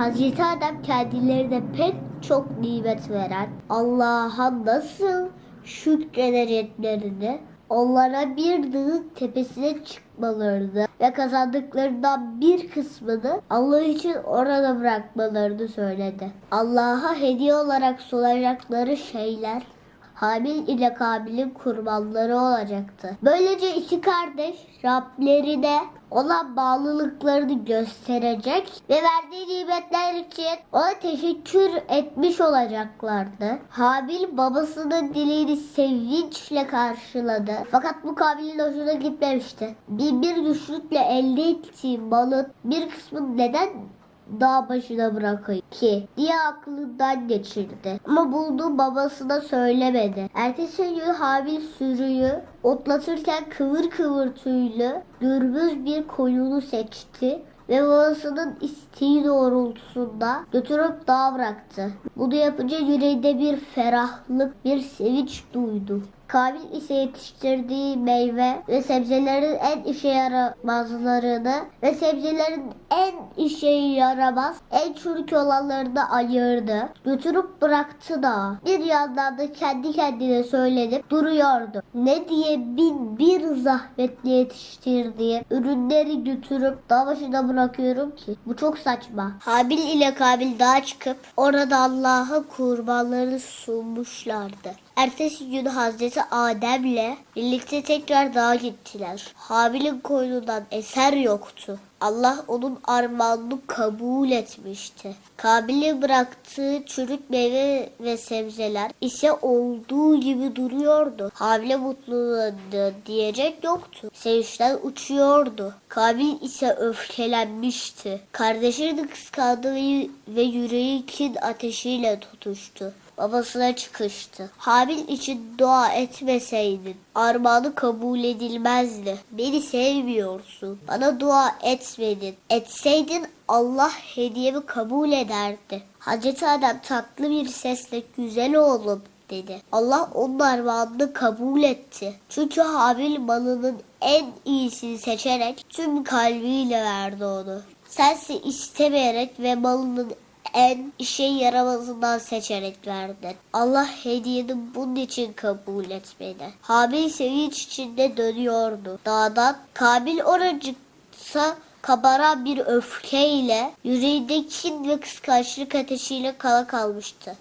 Hazreti Adem kendilerine pek çok nimet veren Allah'a nasıl şükredeceklerini onlara bir dağın tepesine çıkmalarını ve kazandıklarından bir kısmını Allah için orada bırakmalarını söyledi. Allah'a hediye olarak sunacakları şeyler Habil ile Kabil'in kurbanları olacaktı. Böylece iki kardeş Rablerine olan bağlılıklarını gösterecek ve verdiği nimetler için ona teşekkür etmiş olacaklardı. Habil babasının dileğini sevinçle karşıladı. Fakat bu Kabil'in hoşuna gitmemişti. Bir, bir güçlükle elde ettiği malın bir kısmını neden dağ başına bırakayım ki diye aklından geçirdi. Ama bulduğu babasına söylemedi. Ertesi gün Habil sürüyü otlatırken kıvır kıvır tüylü gürbüz bir koyunu seçti ve babasının isteği doğrultusunda götürüp dağa bıraktı. Bunu yapınca yüreğinde bir ferahlık, bir sevinç duydu. Kabil ise yetiştirdiği meyve ve sebzelerin en işe yaramazlarını ve sebzelerin en işe yaramaz, en çürük olanlarını ayırdı. Götürüp bıraktı da. Bir yandan da kendi kendine söylenip duruyordu. Ne diye bin bir zahmetle yetiştirdiği ürünleri götürüp dağ başına bırakıyorum ki. Bu çok saçma. Habil ile Kabil dağa çıkıp orada Allah'a kurbanlarını sunmuşlardı. Ertesi gün Hazreti Adem'le birlikte tekrar dağa gittiler. Habil'in koynundan eser yoktu. Allah onun armağanını kabul etmişti. Kabil'e bıraktığı çürük meyve ve sebzeler ise olduğu gibi duruyordu. Habil'e mutluluğunda diyecek yoktu. Sevinçten uçuyordu. Kabil ise öfkelenmişti. Kardeşini kıskandı ve yüreği kin ateşiyle tutuştu babasına çıkıştı. Habil için dua etmeseydin armağanı kabul edilmezdi. Beni sevmiyorsun. Bana dua etmedin. Etseydin Allah hediyemi kabul ederdi. Hazreti Adem tatlı bir sesle güzel oğlum dedi. Allah onun armağanını kabul etti. Çünkü Habil malının en iyisini seçerek tüm kalbiyle verdi onu. Sense istemeyerek ve malının en işe yaramazından seçerek verdin. Allah hediyeni bunun için kabul etmedi. Habil sevinç içinde dönüyordu. Dağdan Kabil oracıksa kabaran bir öfkeyle yüreğinde kin ve kıskançlık ateşiyle kala kalmıştı.